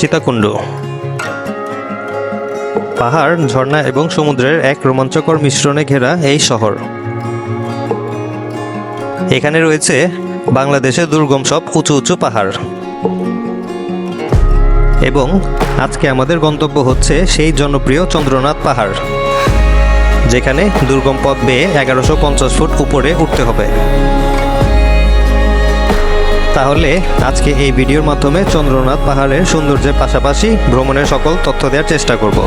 সীতাকুণ্ড। পাহাড়, ঝর্ণা এবং সমুদ্রের এক রোমাঞ্চকর মিশ্রণে ঘেরা এই শহর। এখানে রয়েছে বাংলাদেশের দুর্গম সব উঁচু উঁচু পাহাড়। এবং আজকে আমাদের গন্তব্য হচ্ছে সেই জনপ্রিয় চন্দ্রনাথ পাহাড়, যেখানে দুর্গম পথ বেয়ে এগারোশো পঞ্চাশ ফুট উপরে উঠতে হবে। তাহলে আজকে এই ভিডিওর মাধ্যমে চন্দ্রনাথ পাহাড়ের সৌন্দর্যের পাশাপাশি ভ্রমণের সকল তথ্য দেওয়ার চেষ্টা করব।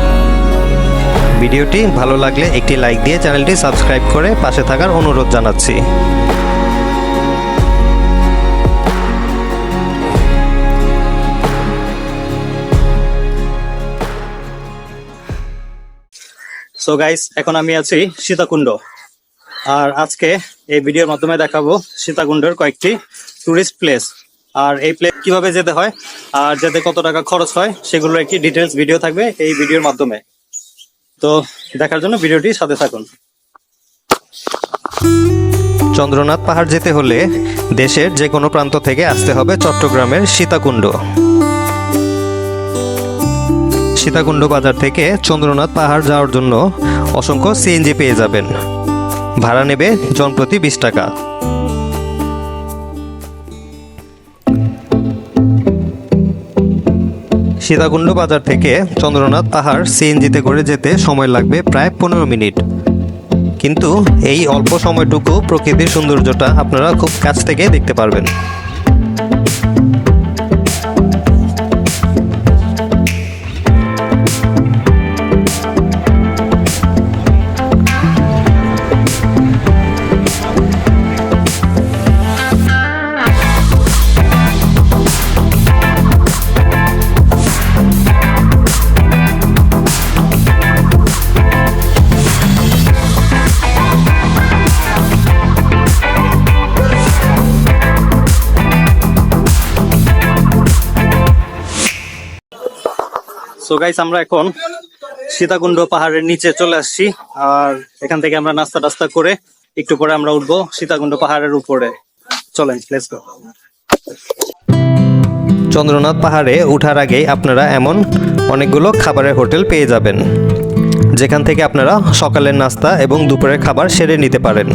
ভিডিওটি ভালো লাগলে একটি লাইক দিয়ে চ্যানেলটি সাবস্ক্রাইব করে পাশে থাকার অনুরোধ জানাচ্ছি। সো গাইস এখন আমি আছি সীতাকুণ্ড। আর আজকে এই ভিডিওর মাধ্যমে দেখাবো সীতাকুণ্ডের কয়েকটি টুরিস্ট প্লেস আর এই প্লেস কীভাবে যেতে হয় আর যেতে কত টাকা খরচ হয় সেগুলোর একটি ডিটেলস ভিডিও থাকবে এই ভিডিওর মাধ্যমে। তো দেখার জন্য ভিডিওটি সাথে থাকুন। চন্দ্রনাথ পাহাড় যেতে হলে দেশের যে কোনো প্রান্ত থেকে আসতে হবে চট্টগ্রামের সীতাকুণ্ড। সীতাকুণ্ড বাজার থেকে চন্দ্রনাথ পাহাড় যাওয়ার জন্য অসংখ্য সিএনজি পেয়ে যাবেন। ভাড়া নেবে জনপ্রতি বিশ টাকা। সীতাকুণ্ড বাজার থেকে চন্দ্রনাথ পাহাড় সিএনজিতে করে যেতে সময় লাগবে প্রায় পনেরো মিনিট। কিন্তু এই অল্প সময়টুকু প্রকৃতির সৌন্দর্যটা আপনারা খুব কাছ থেকে দেখতে পারবেন। সো গাইস আমরা এখন সীতাকুণ্ড পাহাড়ের নিচে চলে আসছি। আর এখান থেকে আমরা নাস্তা টাস্তা করে একটু পরে আমরা উঠবো সীতাকুণ্ড পাহাড়ের উপরে। চলেন গো চন্দ্রনাথ পাহাড়ে ওঠার আগেই আপনারা এমন অনেকগুলো খাবারের হোটেল পেয়ে যাবেন, যেখান থেকে আপনারা সকালের নাস্তা এবং দুপুরের খাবার সেরে নিতে পারেন।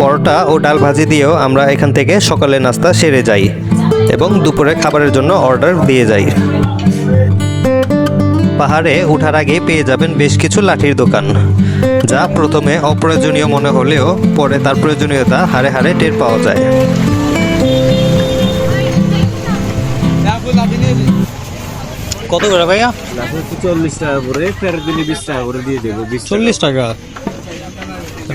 পরোটা ও ডাল ভাজি দিয়েও আমরা এখান থেকে সকালের নাস্তা সেরে যাই এবং দুপুরের খাবারের জন্য অর্ডার দিয়ে যাই। পাহাড়ে ওঠার আগে পেয়ে যাবেন বেশ কিছু লাঠির দোকান যা প্রথমে অপ্রয়োজনীয় মনে হলেও পরে তার প্রয়োজনীয়তা হারে হারে টের পাওয়া যায়। কত করে ভাইয়া? চল্লিশ টাকা করে ফেরত দিলে বিশ টাকা করে দিয়ে দেবো বিশ চল্লিশ টাকা?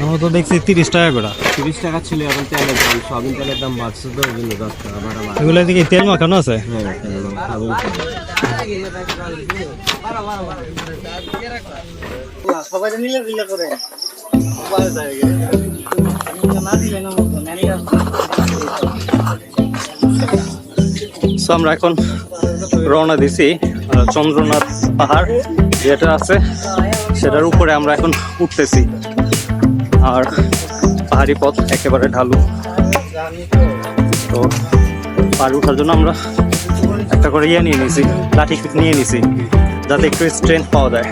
আমরা তো দেখছি তিরিশ টাকা করে। তিরিশ টাকা ছিল এখন তেলের দাম সয়াবিন তেলের দাম বাড়ছে তো ওই জন্য দশ টাকা বাড়া বাড়া এগুলো দিকে তেল মাখানো আছে? হ্যাঁ সো আমরা এখন রওনা দিছি চন্দ্রনাথ পাহাড় যেটা আছে, সেটার উপরে আমরা এখন উঠতেছি। আর পাহাড়ি পথ একেবারে ঢালু। তো পাহাড় উঠার জন্য আমরা একটা করে ইয়ে নিয়ে নিছি, লাঠি নিয়ে নিছি, যাতে একটু স্ট্রেংথ পাওয়া যায়।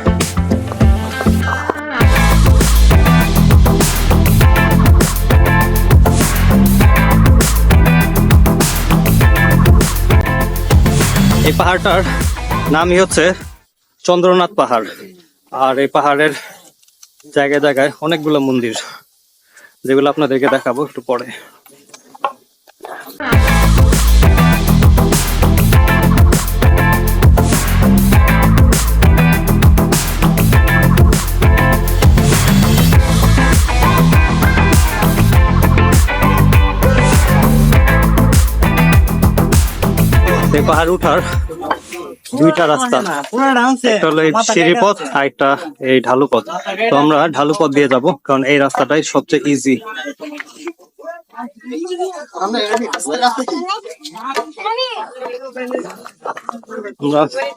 এই পাহাড়টার নামই হচ্ছে চন্দ্রনাথ পাহাড়, আর এই পাহাড়ের জায়গায় জায়গায় অনেকগুলো মন্দির, যেগুলো আপনাদেরকে দেখাবো একটু পরে। পাহাড় উঠার দুইটা রাস্তা। একটা হলো সিঁড়ি পথ আর একটা এই ঢালু পথ তো আমরা ঢালু পথ দিয়ে যাব, কারণ এই রাস্তাটাই সবচেয়ে ইজি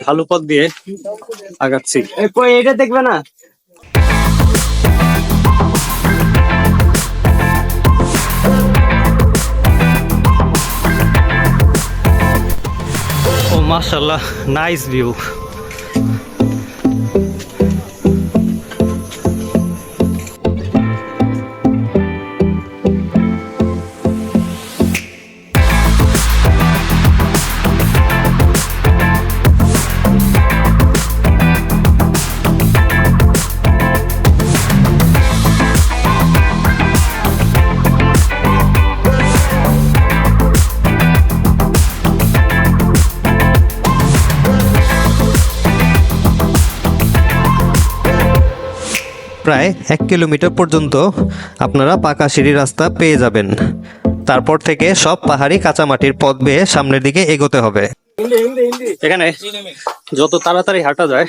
ঢালু পথ দিয়ে আগাচ্ছি। এটা দেখবে না? ও মা মাশাল্লাহ নাইস ভিউ প্রায় এক কিলোমিটার পর্যন্ত আপনারা পাকা সিঁড়ি রাস্তা পেয়ে যাবেন। তারপর থেকে সব পাহাড়ি কাঁচামাটির পথ বেয়ে সামনের দিকে এগোতে হবে। এখানে যত তাড়াতাড়ি হাঁটা যায়,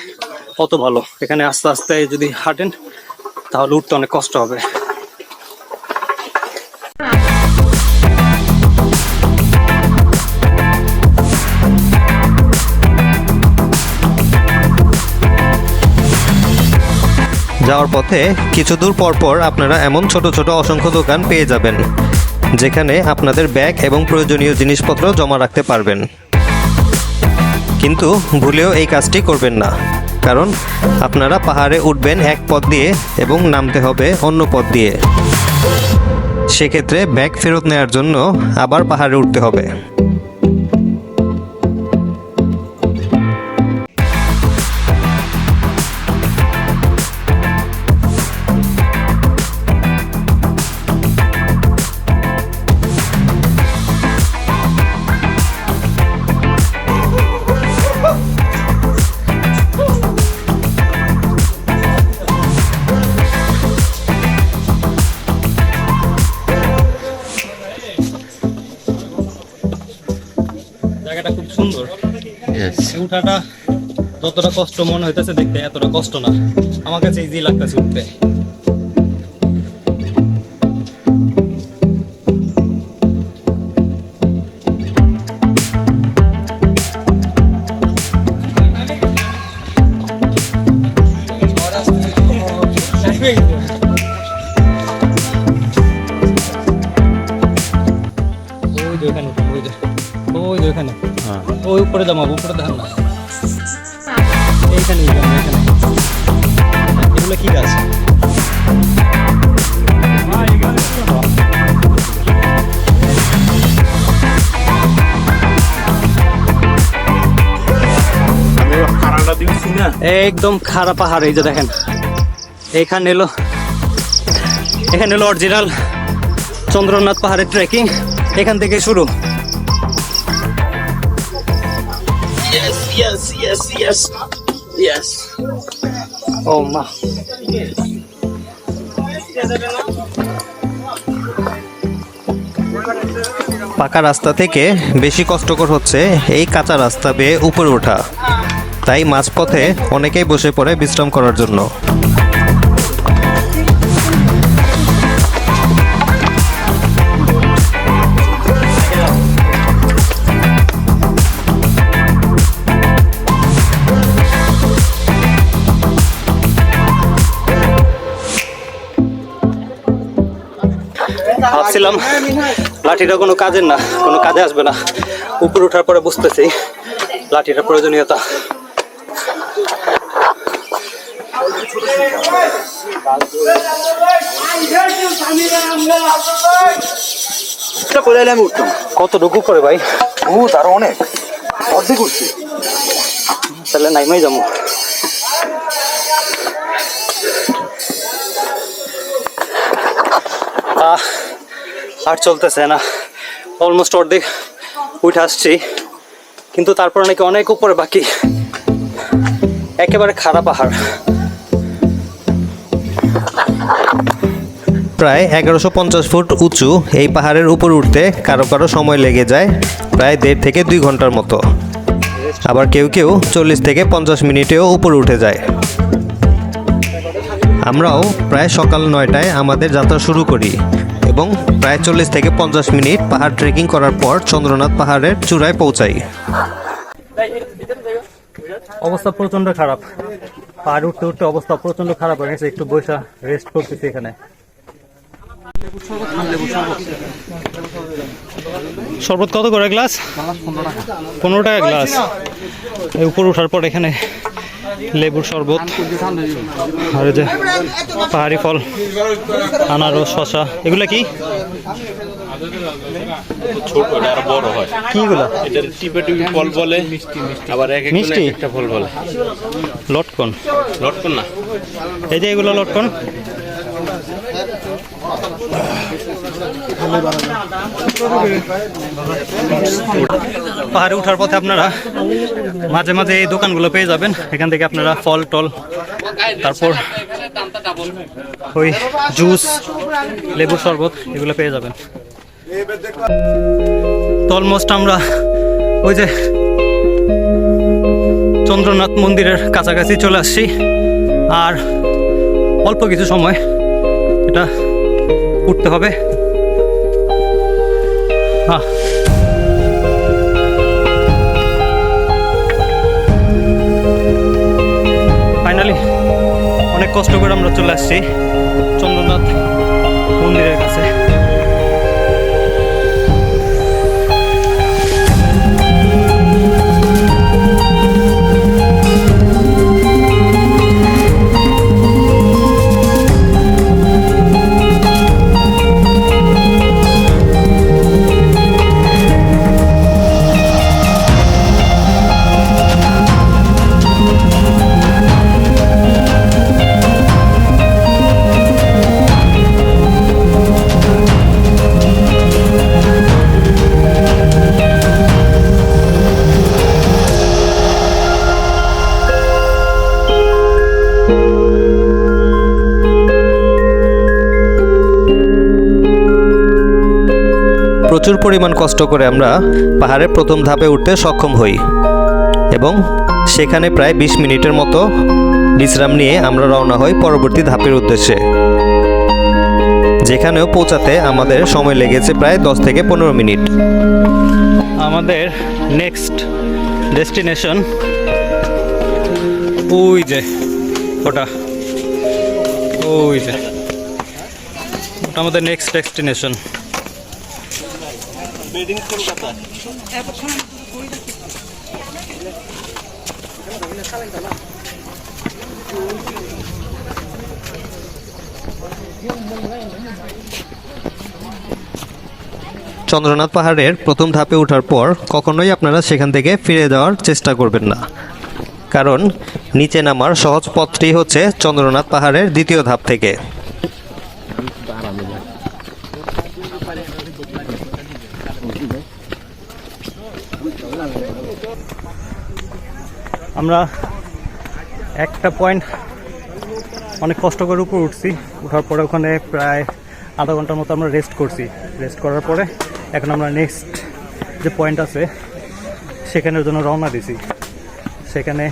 তত ভালো। এখানে আস্তে আস্তে যদি হাঁটেন, তাহলে উঠতে অনেক কষ্ট হবে। যাওয়ার পথে কিছু দূর পর পর আপনারা এমন ছোট ছোট অসংখ্য দোকান পেয়ে যাবেন, যেখানে আপনাদের ব্যাগ এবং প্রয়োজনীয় জিনিসপত্র জমা রাখতে পারবেন। কিন্তু ভুলেও এই কাজটি করবেন না, কারণ আপনারা পাহাড়ে উঠবেন এক পথ দিয়ে এবং নামতে হবে অন্য পথ দিয়ে। সেক্ষেত্রে ব্যাগ ফেরত নেওয়ার জন্য আবার পাহাড়ে উঠতে হবে। সুন্দর। উঠাটা যতটা কষ্ট মনে হইতেছে দেখতে এতটা কষ্ট না। আমার কাছে ইজি লাগতেছে উঠতে। ওই ওই উপরে জামাবো উপরে দেখান না এইখানে এইখানে এইখানে এগুলো কি গাছ? একদম খারাপ পাহাড়, এই যে দেখেন। এইখানে এলো, এখানে এলো অরিজিনাল চন্দ্রনাথ পাহাড়ের ট্রেকিং এখান থেকে শুরু। Yes, yes, yes, yes. Oh my. পাকা রাস্তা থেকে বেশি কষ্টকর হচ্ছে এই কাঁচা রাস্তা বেয়ে উপরে ওঠা তাই মাঝপথে অনেকেই বসে পড়ে বিশ্রাম করার জন্য ভাবছিলাম লাঠিটা কোনো কাজের না কোনো কাজে আসবে না। উপরে ওঠার পরে বুঝতেছি লাঠিটার প্রয়োজনীয়তা। আমি উঠতাম কতটুকু করে ভাই? ও তারও অনেক। অর্ধেক উঠছি। তাহলে নাইমাই যাব। আর চলতেছে না। অলমোস্ট অর্ধেক উঠে আসছি। কিন্তু তারপর নাকি অনেক উপরে বাকি। একেবারে খারাপ পাহাড়। প্রায় এগারোশো পঞ্চাশ ফুট উঁচু এই পাহাড়ের উপর উঠতে কারও কারও সময় লেগে যায় প্রায় দেড় থেকে দুই ঘণ্টার মতো। আবার কেউ কেউ চল্লিশ থেকে পঞ্চাশ মিনিটেও উপরে উঠে যায়। আমরাও প্রায় সকাল নয়টায় আমাদের যাত্রা শুরু করি। এবং প্রায় চল্লিশ থেকে পঞ্চাশ মিনিট পাহাড় ট্রেকিং করার পর চন্দ্রনাথ পাহাড়ের চূড়ায় পৌঁছাই। অবস্থা প্রচণ্ড খারাপ। পাহাড় উঠতে উঠতে অবস্থা প্রচণ্ড খারাপ হয়ে গেছে, একটু বসে রেস্ট করতেছি এখানে। শরবত কত করে গ্লাস পনেরো টাকা গ্লাস উপর ওঠার পর এখানে লেবুর শরবত, আর যে পাহাড়ি ফল, আনারস শশা এগুলা কি? ছোট এটা আরও বড় হয় টিপে ফল বলে আবার এক ফল বলে লটকন? লটকন না এই যে এগুলো লটকন। পাহাড়ে ওঠার পথে আপনারা মাঝে মাঝে এই দোকানগুলো পেয়ে যাবেন। এখান থেকে আপনারা ফল, টল, তারপর ওই জুস লেবুর শরবত এগুলো পেয়ে যাবেন। তো অলমোস্ট আমরা ওই যে চন্দ্রনাথ মন্দিরের কাছাকাছি চলে আসছি। আর অল্প কিছু সময় এটা উঠতে হবে। ফাইনালি অনেক কষ্ট করে আমরা চলে আসছি। চন্দ্রনাথ মন্দিরের কাছে। প্রচুর পরিমাণ কষ্ট করে আমরা পাহাড়ের প্রথম ধাপে উঠতে সক্ষম হই। এবং সেখানে প্রায় বিশ মিনিটের মতো বিশ্রাম নিয়ে আমরা রওনা হই পরবর্তী ধাপের উদ্দেশ্যে। যেখানেও পৌঁছাতে আমাদের সময় লেগেছে প্রায় দশ থেকে পনেরো মিনিট। আমাদের নেক্সট ডেস্টিনেশন ওই যে, ওটা, ওই যে, ওটা আমাদের নেক্সট ডেস্টিনেশন চন্দ্রনাথ পাহাড়ের প্রথম ধাপে ওঠার পর কখনোই আপনারা সেখান থেকে ফিরে যাওয়ার চেষ্টা করবেন না। কারণ নিচে নামার সহজ পথটি হচ্ছে চন্দ্রনাথ পাহাড়ের দ্বিতীয় ধাপ থেকে। আমরা একটা পয়েন্ট অনেক কষ্ট করে উপর উঠছি। ওঠার পরে ওখানে প্রায় আধা ঘণ্টার মতো আমরা রেস্ট করছি। রেস্ট করার পরে এখন আমরা নেক্সট যে পয়েন্ট আছে সেখানের জন্য রওনা দিছি। সেখানে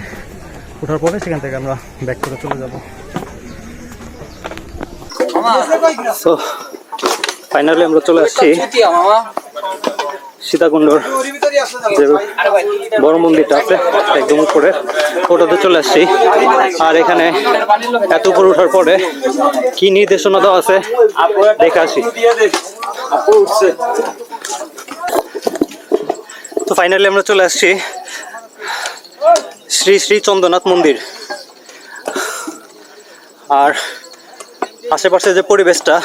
ওঠার পরে সেখান থেকে আমরা ব্যাক করে চলে যাব। ফাইনালি আমরা চলে আসছি। সীতাকুণ্ডর যে বড় মন্দিরটা আছে একদম উপরে ওটাতে চলে আসছি। আর এখানে এত উপরে ওঠার পরে কি নির্দেশনা দেওয়া আছে, দেখে আসি। তো ফাইনালি আমরা চলে আসছি শ্রী শ্রী চন্দ্রনাথ মন্দির। আর আশেপাশে যে পরিবেশটা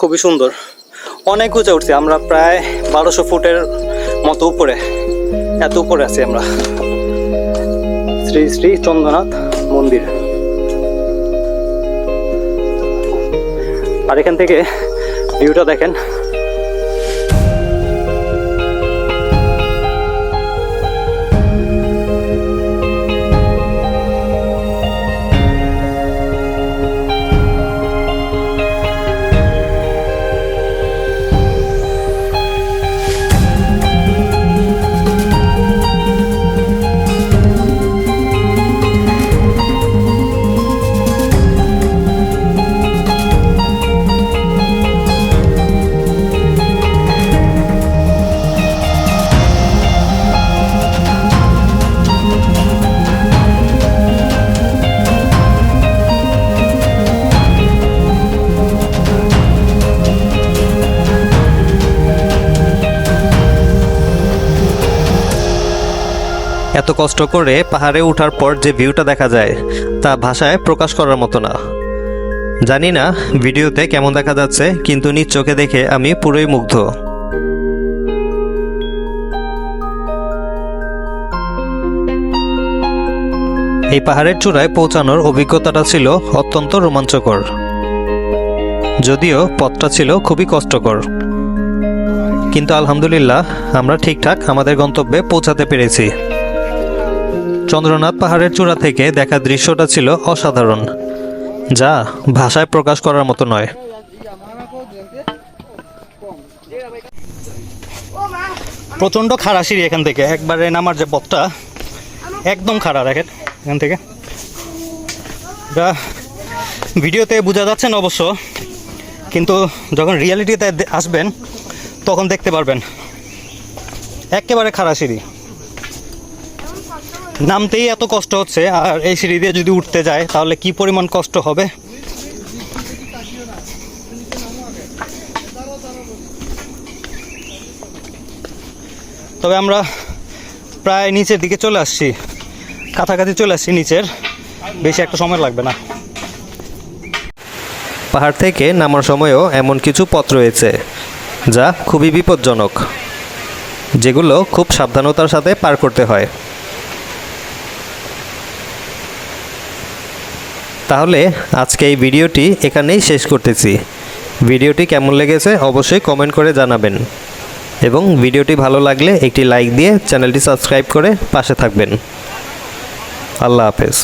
খুবই সুন্দর। অনেক উঁচে উঠছি, আমরা প্রায় বারোশো ফুটের মতো উপরে, এত উপরে আছি আমরা। শ্রী শ্রী চন্দ্রনাথ মন্দির। আর এখান থেকে ভিউটা দেখেন এত কষ্ট করে পাহাড়ে ওঠার পর যে ভিউটা দেখা যায়, তা ভাষায় প্রকাশ করার মতো না। জানি না ভিডিওতে কেমন দেখা যাচ্ছে, কিন্তু নিজ চোখে দেখে আমি পুরোই মুগ্ধ। এই পাহাড়ের চূড়ায় পৌঁছানোর অভিজ্ঞতাটা ছিল অত্যন্ত রোমাঞ্চকর। যদিও পথটা ছিল খুবই কষ্টকর। কিন্তু আলহামদুলিল্লাহ, আমরা ঠিকঠাক আমাদের গন্তব্যে পৌঁছাতে পেরেছি। চন্দ্রনাথ পাহাড়ের চূড়া থেকে দেখা দৃশ্যটা ছিল অসাধারণ, যা ভাষায় প্রকাশ করার মতো নয়। প্রচণ্ড খাড়া সিঁড়ি এখান থেকে। একবারে নামার যে পথটা, একদম খাড়া, দেখেন, এখান থেকে। এটা ভিডিওতে বোঝা যাচ্ছে না অবশ্য, কিন্তু যখন রিয়ালিটিতে আসবেন, তখন দেখতে পারবেন। একেবারে খাড়া সিঁড়ি। নামতেই এত কষ্ট হচ্ছে, আর এই সিঁড়ি দিয়ে যদি উঠতে যায়, তাহলে কি পরিমাণ কষ্ট হবে? তবে আমরা প্রায় নিচের দিকে চলে আসছি, কাছাকাছি চলে আসছি নিচের, বেশি একটা সময় লাগবে না। পাহাড় থেকে নামার সময়ও এমন কিছু পথ রয়েছে, যা খুবই বিপজ্জনক, যেগুলো খুব সাবধানতার সাথে পার করতে হয়। তাহলে আজকে এই ভিডিওটি এখানেই শেষ করতেছি। ভিডিওটি কেমন লেগেছে অবশ্যই কমেন্ট করে জানাবেন। এবং ভিডিওটি ভালো লাগলে একটি লাইক দিয়ে চ্যানেলটি সাবস্ক্রাইব করে পাশে থাকবেন। আল্লাহ হাফেজ।